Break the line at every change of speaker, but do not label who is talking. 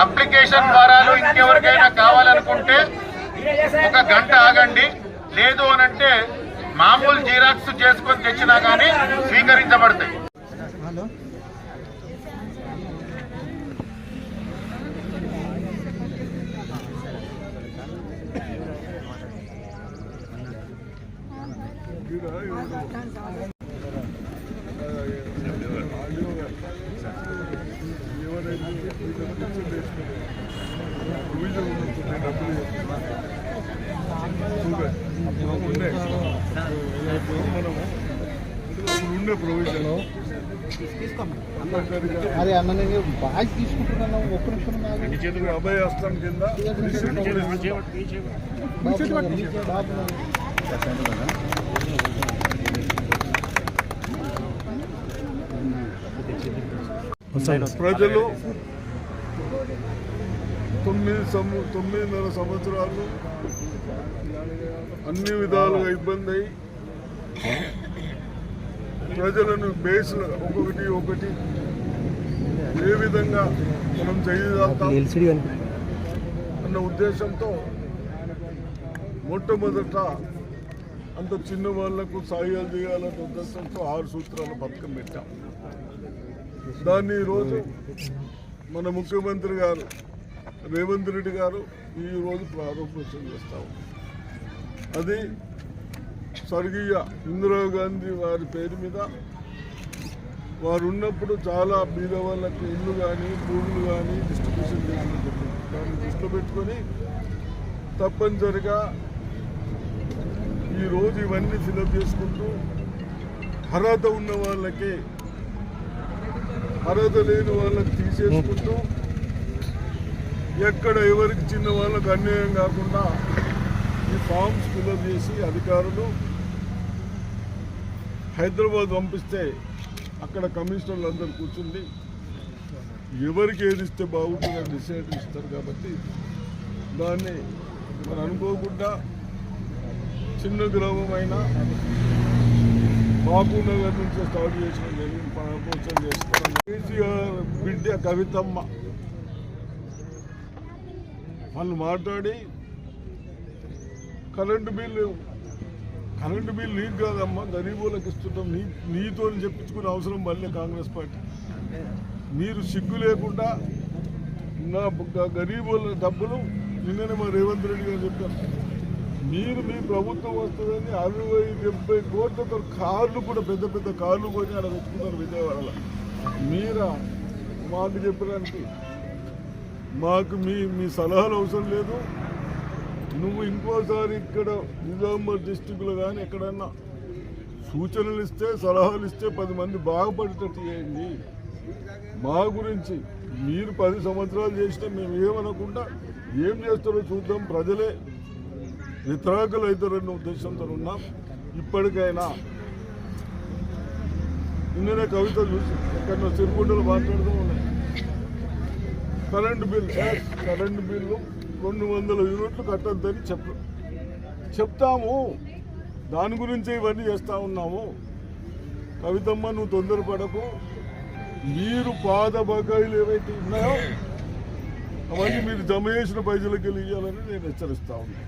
Application ద్వారా ఇంకెవరికైనా కావాలనుకుంటే ఒక గంట ఆగండి. లేదు అనంటే మామూలు జీరాక్స్ చేసుకొని తెచ్చినా కానీ స్వీకరించబడతాయి.
ఉండే ప్రొవిజన్
అరే అన్న నేను బాగా తీసుకుంటున్నాను ఒక్క నిమిషం
కింద. ప్రజలు తొమ్మిది తొమ్మిదిన్నర సంవత్సరాలు అన్ని విధాలుగా ఇబ్బంది అయి ప్రజలను బేస్ ఒక్కొక్కటి ఒకటి ఏ విధంగా మనం చేయగలుగుతాం అన్న ఉద్దేశంతో మొట్టమొదట అంత చిన్న వాళ్ళకు సాయాలు చేయాలన్న ఉద్దేశంతో ఆరు సూత్రాల పథకం పెట్టాం. దాన్ని ఈరోజు మన ముఖ్యమంత్రి గారు రేవంత్ రెడ్డి గారు ఈ రోజు ప్రారంభోత్సవం చేస్తాము అది స్వర్గీయ ఇందిరాగాంధీ వారి పేరు మీద. వారు ఉన్నప్పుడు చాలా బీద వాళ్ళకి ఇల్లు కానీ భూములు కానీ డిస్ట్రిబ్యూషన్ చేయడం దాన్ని దృష్టిలో పెట్టుకొని తప్పనిసరిగా ఈరోజు ఇవన్నీ ఫిలప్ చేసుకుంటూ అర్హత ఉన్న వాళ్ళకి అర్హత లేని వాళ్ళకి తీసేసుకుంటూ ఎక్కడ ఎవరికి చిన్న వాళ్ళకు అన్యాయం కాకుండా ఫామ్స్ ఫిల్అప్ చేసి అధికారులు హైదరాబాద్ పంపిస్తే అక్కడ కమిషనర్లు అందరు కూర్చుండి ఎవరికి ఏది ఇస్తే బాగుంటుందని డిసైడ్ ఇస్తారు కాబట్టి దాన్ని మనం అనుకోకుండా చిన్న గ్రామం అయినా బాబునగర్ నుంచి స్టార్ట్ చేసిన జరిగింది. ప్రారంభోత్సవం కేసీఆర్ బిడ్డ కవితమ్మ. వాళ్ళు మాట్లాడి కరెంటు బిల్లు కరెంటు బిల్లు నీకు కాదమ్మా గరీబులకు ఇస్తుంటాం. నీ నీతో చెప్పించుకునే అవసరం మళ్ళీ కాంగ్రెస్ పార్టీ. మీరు సిగ్గు లేకుండా నా గరీబుల డబ్బులు నిన్ననే మా రేవంత్ రెడ్డి గారు చెప్పారు. మీరు మీ ప్రభుత్వం వస్తుందని అరవై డెబ్బై కోట్లతో కార్లు కూడా పెద్ద పెద్ద కార్లు కొని అక్కడ పెట్టుకున్నారు విజయవాడలో. మీరా? మాకు చెప్పడానికి మాకు మీ మీ సలహాలు అవసరం లేదు. నువ్వు ఇంకోసారి ఇక్కడ నిజామాబాద్ డిస్టిక్లో కానీ ఎక్కడన్నా సూచనలు ఇస్తే సలహాలు ఇస్తే పది మంది బాగుపడేటట్టు చేయండి. మా గురించి మీరు పది సంవత్సరాలు చేసినా మేము ఏమనకుండా ఏం చేస్తారో చూద్దాం. ప్రజలే వితరాకులు అవుతారన్న ఉద్దేశంతో ఉన్నాం. ఇప్పటికైనా నిన్ననే కవిత చూసి ఎక్కడో సిరిగుండలు మాట్లాడుతూ ఉన్నాయి. కరెంటు బిల్ కరెంటు బిల్లు రెండు వందల యూనిట్లు కట్టద్దని చెప్ప. చెప్తాము. దాని గురించి ఇవన్నీ చేస్తూ ఉన్నాము. కవితమ్మ నువ్వు తొందరపడకు. మీరు పాద బకాయిలు ఏవైతే ఉన్నాయో అవన్నీ మీరు జమ చేసిన పైసలకి వెళ్ళి ఇవ్వాలని నేను హెచ్చరిస్తా ఉన్నాను